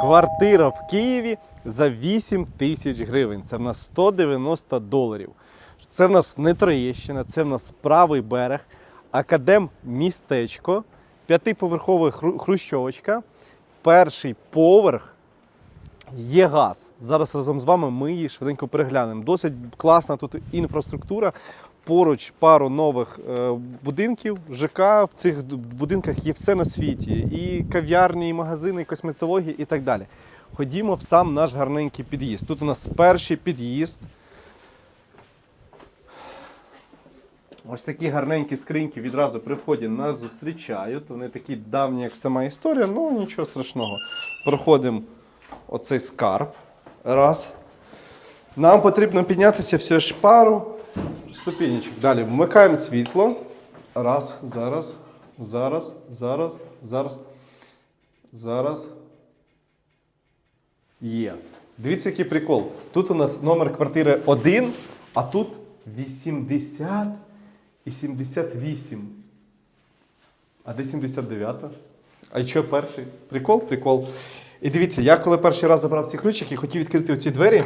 Квартира в Києві за 8 тисяч гривень. Це в нас 190 доларів. Це в нас не Троєщина, це в нас правий берег, академ містечко, п'ятиповерхова хру- хрущовочка, перший поверх. Є газ. Зараз разом з вами ми її швиденько переглянемо. Досить класна тут інфраструктура. Поруч пару нових е, будинків. ЖК в цих будинках є все на світі. І кав'ярні, і магазини, і косметології, і так далі. Ходімо в сам наш гарненький під'їзд. Тут у нас перший під'їзд. Ось такі гарненькі скриньки відразу при вході нас зустрічають. Вони такі давні, як сама історія, ну нічого страшного. Проходимо оцей скарб. Раз. Нам потрібно піднятися все ж пару ступенечок. Далі вмикаємо світло. Раз, зараз, зараз, зараз, зараз, зараз. Є. Дивіться, який прикол. Тут у нас номер квартири 1, а тут 80 і 78. А де 79? А що перший? Прикол? Прикол. І дивіться, я коли перший раз забрав ці ключики і хотів відкрити оці двері,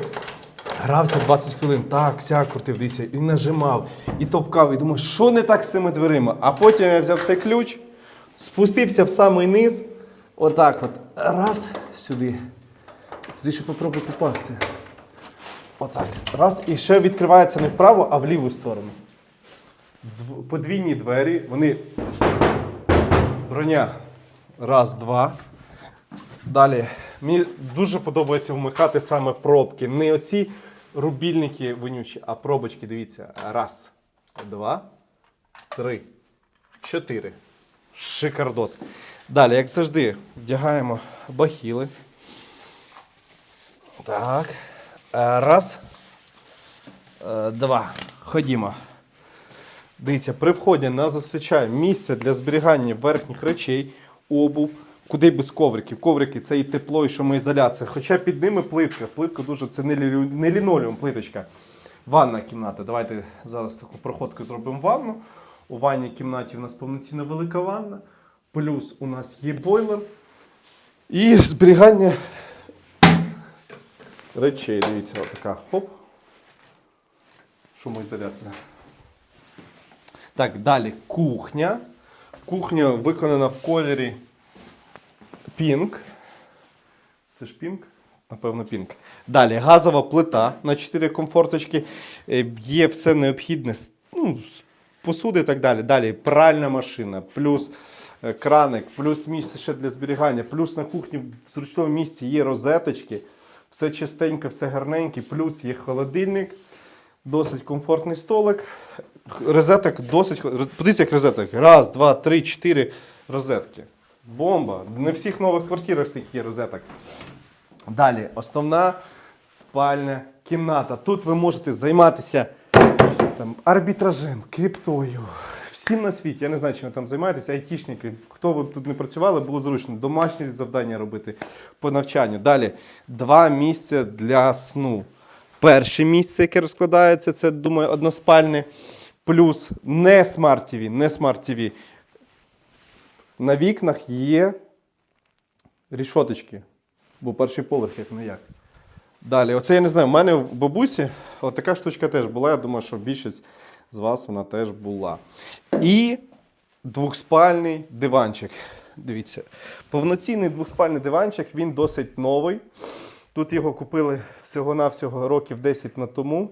грався 20 хвилин, так, сяк крутив, дивіться, і нажимав, і товкав, і думаю, що не так з цими дверима. А потім я взяв цей ключ, спустився в самий низ, отак от, раз, сюди. Туди ще попробуй попасти. Отак. Раз, і ще відкривається не вправо, а в ліву сторону. Дв- Подвійні двері, вони броня. Раз, два. Далі. Мені дуже подобається вмикати саме пробки. Не оці рубільники вонючі, а пробочки. Дивіться. Раз, два, три, чотири. Шикардос. Далі, як завжди, вдягаємо бахіли. Так. Е, Раз. Е, Два. Ходімо. Дивіться, при вході нас зустрічає місце для зберігання верхніх речей, обув, куди без ковриків. Коврики це і тепло, і шумоізоляція. Хоча під ними плитка. Плитка дуже це не, лі- не лінолеум, плиточка. Ванна кімната. Давайте зараз таку проходку зробимо ванну. У ванній кімнаті у нас повноцінна велика ванна. Плюс у нас є бойлер. І зберігання речей. Дивіться, отака. Хоп. Шумоізоляція. Так, далі кухня. Кухня виконана в кольорі пінк. Це ж пінк? Напевно, пінк. Далі газова плита на 4 комфорточки. Е, Є все необхідне. Ну, посуди і так далі. Далі пральна машина, плюс е, краник, плюс місце ще для зберігання, плюс на кухні в зручному місці є розеточки. Все чистенько, все гарненьке, плюс є холодильник. Досить комфортний столик. Розеток досить. Подивіться, як розеток. Раз, два, три, чотири розетки. Бомба. Не всіх нових квартирах стільки розеток. Далі, основна спальня кімната. Тут ви можете займатися там, арбітражем, криптою. Всім на світі. Я не знаю, чим ви там займаєтесь, айтішники. Хто ви тут не працювали, було зручно. Домашні завдання робити по навчанню. Далі, два місця для сну. Перше місце, яке розкладається, це, думаю, односпальне. Плюс не смарт TV, не смарт TV. На вікнах є рішоточки. Бо перший поверх, як не як. Далі, оце я не знаю, в мене в бабусі така штучка теж була. Я думаю, що більшість з вас вона теж була. І двохспальний диванчик. Дивіться, повноцінний двохспальний диванчик, він досить новий. Тут його купили всього-навсього років 10 на тому.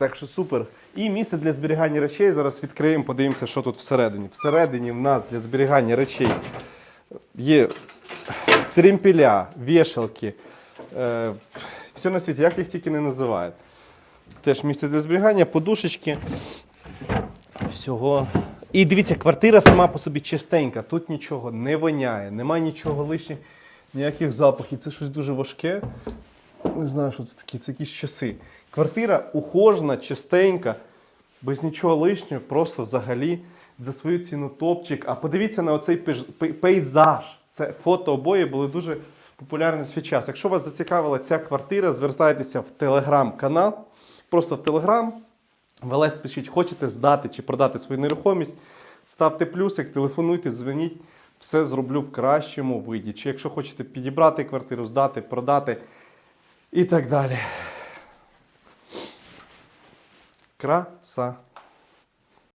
Так що супер. І місце для зберігання речей. Зараз відкриємо, подивимося, що тут всередині. Всередині в нас для зберігання речей є тремпеля, вішалки. Е, все на світі, як їх тільки не називають. Теж місце для зберігання, подушечки. Всього. І дивіться, квартира сама по собі чистенька. Тут нічого не воняє, немає нічого лишніх, ніяких запахів. Це щось дуже важке. Не знаю, що це таке, це якісь часи. Квартира ухожена, чистенька, без нічого лишнього, просто взагалі за свою ціну топчик. А подивіться на оцей пейзаж. Це фотообої були дуже популярні в свій час. Якщо вас зацікавила ця квартира, звертайтеся в телеграм-канал, просто в телеграм. Велес пишіть, хочете здати чи продати свою нерухомість, ставте плюсик, телефонуйте, дзвоніть. все зроблю в кращому виді. Чи якщо хочете підібрати квартиру, здати, продати і так далі. Краса.